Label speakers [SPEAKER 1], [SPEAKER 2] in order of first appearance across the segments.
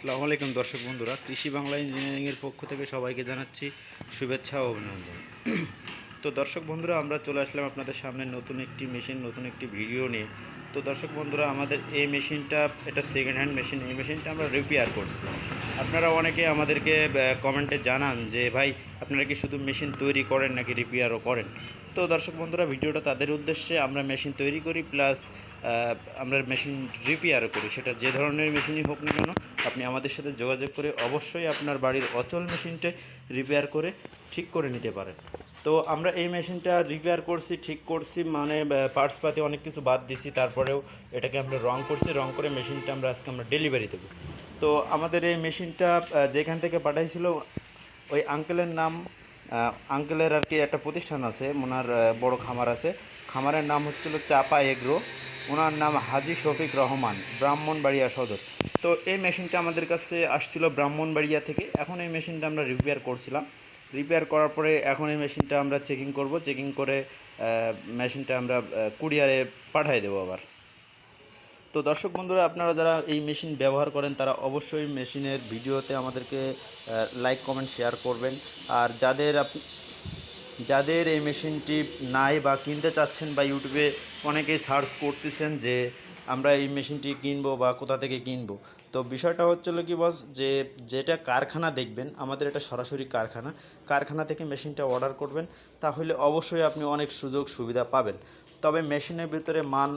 [SPEAKER 1] আসসালামু আলাইকুম দর্শক বন্ধুরা, কৃষি বাংলা ইঞ্জিনিয়ারিংয়ের পক্ষ থেকে সবাইকে জানাচ্ছি শুভেচ্ছা ও অভিনন্দন। তো দর্শক বন্ধুরা, আমরা চলে আসলাম আপনাদের সামনে নতুন একটি মেশিন নতুন একটি ভিডিও নিয়ে। তো দর্শক বন্ধুরা, আমাদের এই মেশিনটা এটা সেকেন্ড হ্যান্ড মেশিন এই মেশিনটা আমরা রিপেয়ার করছি। আপনারা অনেকে আমাদেরকে কমেন্টে জানান যে, ভাই, আপনারা কি শুধু মেশিন তৈরি করেন নাকি রিপেয়ারও করেন? তো দর্শক বন্ধুরা ভিডিওটা তাদের উদ্দেশ্যে আমরা মেশিন তৈরি করি প্লাস আমরা মেশিন রিপেয়ার করি। সেটা যে ধরনের মেশিনই হোক না কেন, আপনি আমাদের সাথে যোগাযোগ করে অবশ্যই আপনার বাড়ির অচল মেশিনটা রিপেয়ার করে ঠিক করে নিতে পারেন। তো আমরা এই মেশিনটা রিপেয়ার করছি, ঠিক করছি মানে পার্টস পাতি অনেক কিছু বাদ দিছি, তারপরেও এটাকে আমরা রং করছি রং করে মেশিনটা আমরা আজকে আমরা ডেলিভারি দেবো। তো আমাদের এই মেশিনটা যেখান থেকে পাঠাইছিল, ওই আঙ্কেলের নাম আঙ্কেলের আর কি একটা প্রতিষ্ঠান আছে ওনার বড় খামার আছে। খামারের নাম হচ্ছিল চাপা এগ্রো। ওনার নাম হাজি শফিক রহমান, ব্রাহ্মণবাড়িয়া সদর। তো এই মেশিনটা আমাদের কাছে আসছিল ব্রাহ্মণবাড়িয়া থেকে। এখন এই মেশিনটা আমরা রিপেয়ার করছিলাম। রিপেয়ার করার পরে এখন এই মেশিনটা আমরা চেকিং করব। চেকিং করে মেশিনটা আমরা কুরিয়ারে পাঠিয়ে দেবো আবার। তো দর্শক বন্ধুরা, আপনারা যারা এই মেশিন ব্যবহার করেন, তারা অবশ্যই মেশিনের ভিডিওতে আমাদেরকে লাইক কমেন্ট শেয়ার করবেন। আর যাদের যাদের এই মেশিনটি নাই বা কিনতে চাচ্ছেন বা ইউটিউবে অনেকেই সার্চ করতেছেন যে আমরা এই মেশিনটি কিনবো বা কোথা থেকে কিনবো। তো বিষয়টা হচ্ছিল কি বস, যে যেটা কারখানা দেখবেন, আমাদের এটা সরাসরি কারখানা কারখানা থেকে মেশিনটা অর্ডার করবেন, তাহলে অবশ্যই আপনি অনেক সুযোগ সুবিধা পাবেন। তবে মেশিনের ভিতরে মান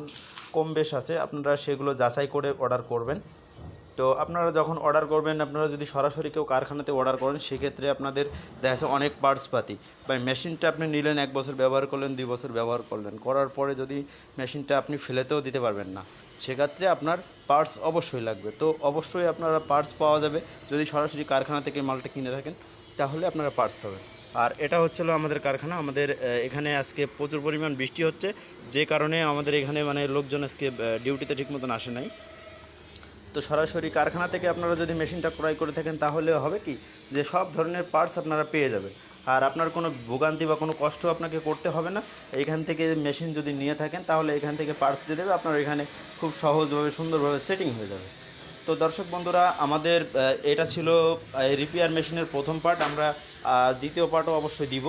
[SPEAKER 1] কম বেশ আছে, আপনারা সেগুলো যাচাই করে অর্ডার করবেন। তো আপনারা যখন অর্ডার করবেন, আপনারা যদি সরাসরি কেউ কারখানাতে অর্ডার করেন, সেক্ষেত্রে আপনাদের দেখা যাচ্ছে অনেক পার্টস পাতি। বা মেশিনটা আপনি নিলেন, এক বছর ব্যবহার করলেন, দুই বছর ব্যবহার করলেন। করার পরে যদি মেশিনটা আপনি ফেলেতেও দিতে পারবেন না, সেক্ষেত্রে আপনার পার্টস অবশ্যই লাগবে। তো অবশ্যই আপনারা পার্টস পাওয়া যাবে। যদি সরাসরি কারখানা থেকে মালটা কিনে থাকেন, তাহলে আপনারা পার্টস পাবেন। আর এটা হচ্ছিল আমাদের কারখানা। আমাদের এখানে আজকে প্রচুর পরিমাণ বৃষ্টি হচ্ছে। যে কারণে আমাদের এখানে মানে লোকজন আজকে ডিউটিতে ঠিক মতন আসে নাই। তো সরাসরি কারখানা থেকে আপনারা যদি মেশিনটা ক্রয় করে থাকেন তাহলে হবে কি? যে সব ধরনের পার্টস আপনারা পেয়ে যাবেন। আর আপনার কোনো ভোগান্তি বা কোনো কষ্ট আপনাকে করতে হবে না। এইখান থেকে মেশিন যদি নিয়ে থাকেন, তাহলে এখান থেকে পার্টস দিয়ে দেবে। আপনার এখানে খুব সহজভাবে, সুন্দরভাবে সেটিং হয়ে যাবে। তো দর্শক বন্ধুরা, আমাদের এটা ছিল রিপেয়ার মেশিনের প্রথম পার্ট আমরা দ্বিতীয় পার্টও অবশ্যই দিব।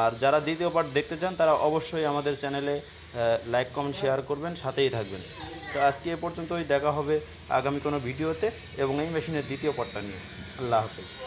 [SPEAKER 1] আর যারা দ্বিতীয় পার্ট দেখতে চান, তারা অবশ্যই আমাদের চ্যানেলে লাইক কমেন্ট শেয়ার করবেন। সাথেই থাকবেন। তো আজকে এ পর্যন্তই, দেখা হবে আগামী কোনো ভিডিওতে এবং এই মেশিনের দ্বিতীয় পটটা নিয়ে। আল্লাহ হাফেজ।